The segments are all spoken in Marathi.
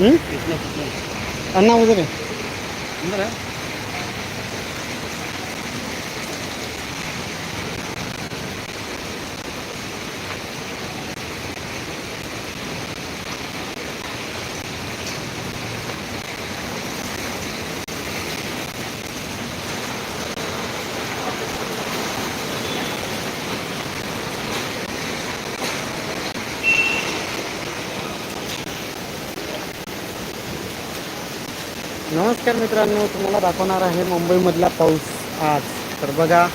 हं? अण्णा उधर नमस्कार मित्रांनो तुम्हाला दाखवणार आहे मुंबईमधला पाऊस आज. तर बघा.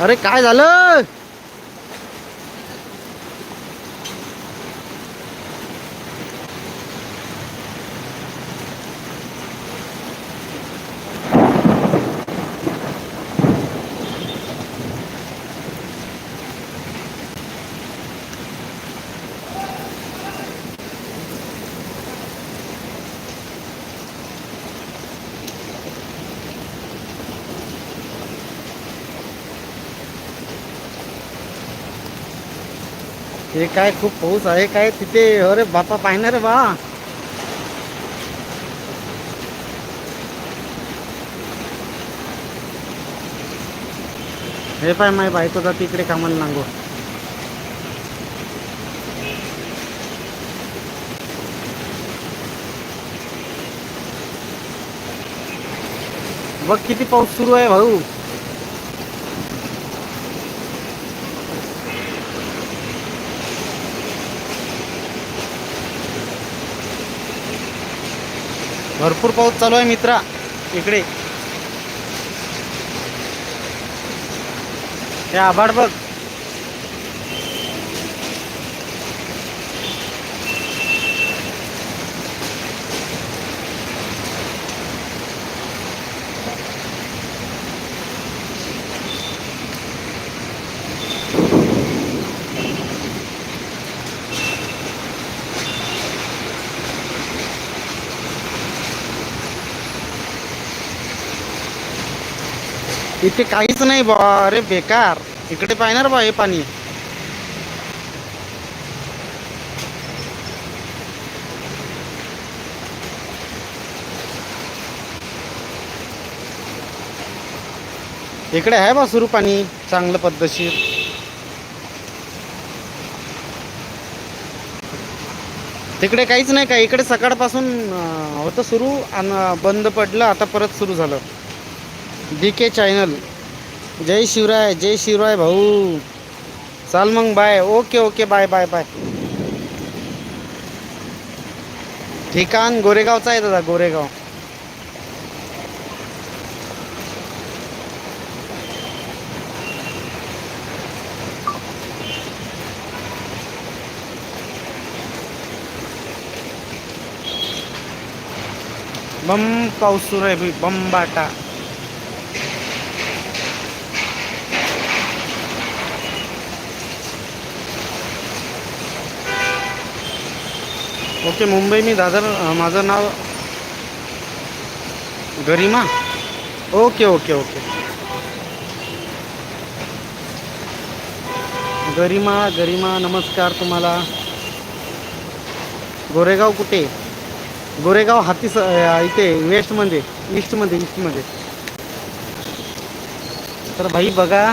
अरे काय झालं? हे काय खूप पाऊस आहे काय तिथे अरे बापा पाहणार बा. हे पाय माय बायको जाते तिकडे कामाला नांगो. बघ किती पाऊस सुरू आहे भाऊ. भरपूर पाऊस चालू आहे मित्रा. इकडे. हे आभाड बघ. इथे काहीच नाही बा अरे बेकार. इकडे पाहणार बा हे पाणी. इकडे आहे बा सुरू पाणी चांगलं पद्धतशीर. तिकडे काहीच नाही का इकडे सकाळपासून होतं सुरू आणि बंद पडलं आता परत सुरू झालं. डी के चॅनल जय शिवराय जय शिवराय भाऊ. चाल मग bye okay okay bye bye bye ठिकाण गोरेगावचं आहे दादा गोरेगाव. बम पाऊस सुरू आहे बंबाटा बम बाटा. ओके मुंबई मी दादर माझं नाव Garima? Okay okay okay. Garima Garima नमस्कार तुम्हाला. गोरेगाव कुठे? गोरेगाव हाती स इथे वेस्टमध्ये ईस्टमध्ये ईस्टमध्ये. तर भाई बघा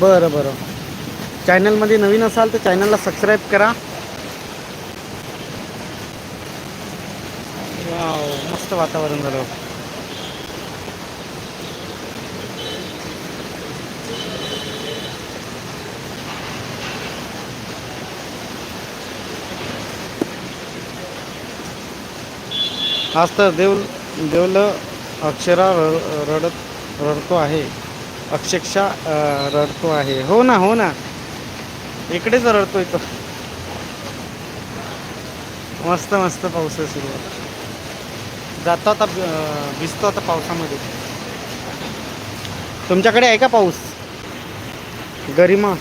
बरं बरं. चॅनलमध्ये नवीन असाल तर चॅनलला सबस्क्राईब करा. वाव मस्त वातावरण झालं. आज तर देव देवलं अक्षरा रडत रडतो आहे. अक्षरशः रडतो आहे. हो ना हो ना. इकडेच रडतोय तो. मस्त मस्त पाऊस आहे सुरू. जातो आता भिजतो आता पावसामध्ये. तुमच्याकडे आहे का पाऊस? गरिमा.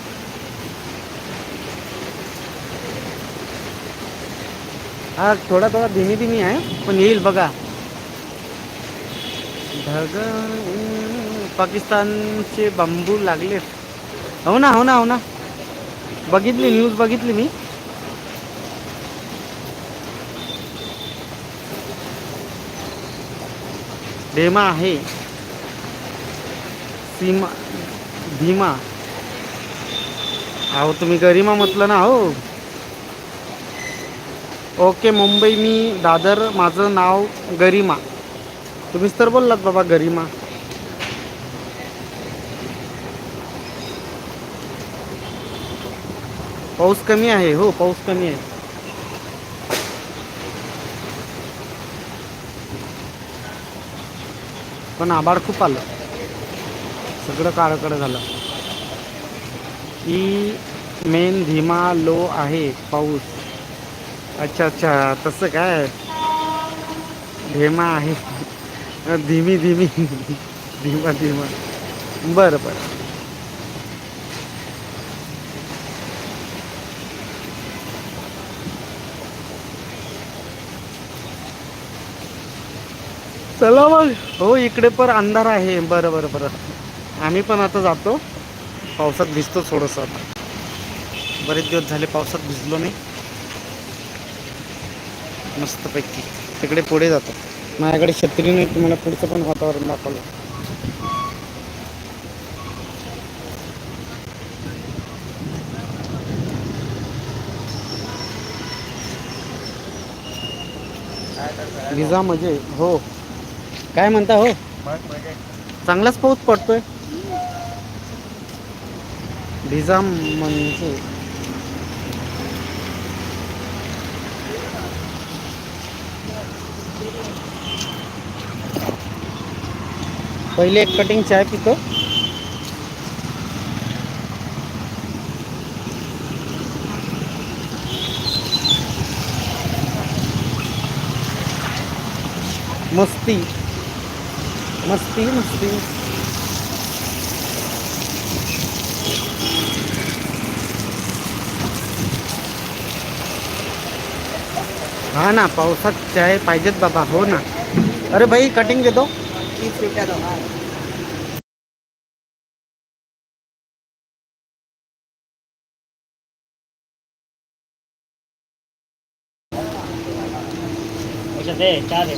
हा थोडा थोडा धीमी धीमी आहे पण येईल बघा. ढग पाकिस्तानचे बांबू लागलेत. हो ना हो ना हो ना. बघितली न्यूज बघितली मी. डेमा आहे. सीमा भीमा. अहो तुम्ही गरिमा म्हटलं ना हो. ओके मुंबई मी दादर माझं नाव गरिमा. तुम्हीच तर बोललात बाबा गरिमा. पाऊस कमी आहे हो पाऊस कमी आहे. पण आभाळ खूप आलं. सगळं काळकडं झालं. ई मेन धीमा लो आहे पाऊस. अच्छा अच्छा तसं काय? धीमा आहे. धीमी धीमी. धीमा धीमा. बरं बरं. चला मग. हो इकडे पण अंधार आहे. बरं बरं बरं. आम्ही पण आता जातो. पावसात भिजतो थोडंसं आता. बरेच दिवस झाले पावसात भिजलो नाही. मस्तपैकी. तिकडे पुढे जातो. माझ्याकडे छत्री नाही तुम्हाला पुढचं पण वातावरण दाखवलं. विजा म्हणजे हो. काय म्हणता हो? चांगलाच पाऊस पडतोय. भिजा म्हणजे. पहिले एक कटिंग चाय पितो. मस्ती. मस्ती मस्ती. हा ना पावसात चाय पाहिजेत बाबा हो ना. अरे भाई कटिंग देतो. तीस रुपया दो अच्छा दे चाय दे.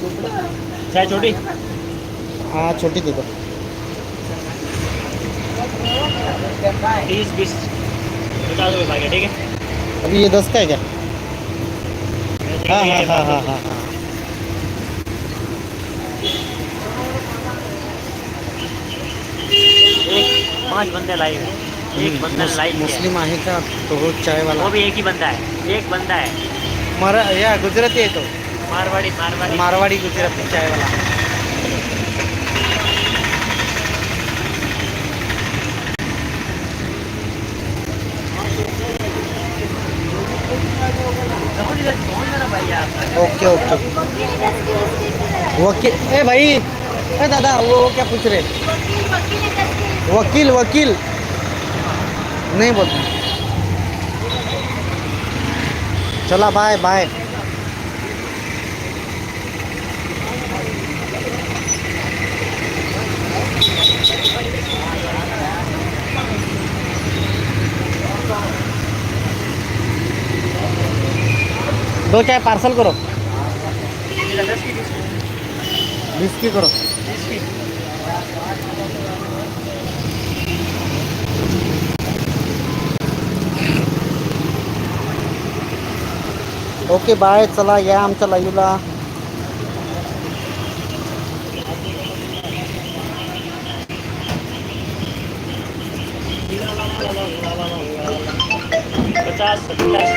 चाय छोटी. हा छोटी देतो तीस बीस। पचास रुपये ठीक है? अभी ये दस का है क्या? हाँ हाँ हाँ हाँ हाँ। हाँ पाँच बंदे लाइव है। एक बंदा लाइव मुस्लिम आहे का तो चाय वाला। वो भी एक ही बंदा है एक बंदा है। मरा या गुजराती आहे तो? मारवाड़ी मारवाड़ी। मारवाडी गुजराती चाय वाला। Okay okay. वकील. ए भाई. ए दादा वो वो क्या पूछ रहे? वकील वकील. नहीं बोलते चला बाय बाय दो चाय पार्सल करो। बिस्की करो। ओके बाय चला या आमच्या लाईव्हला. पचास पचास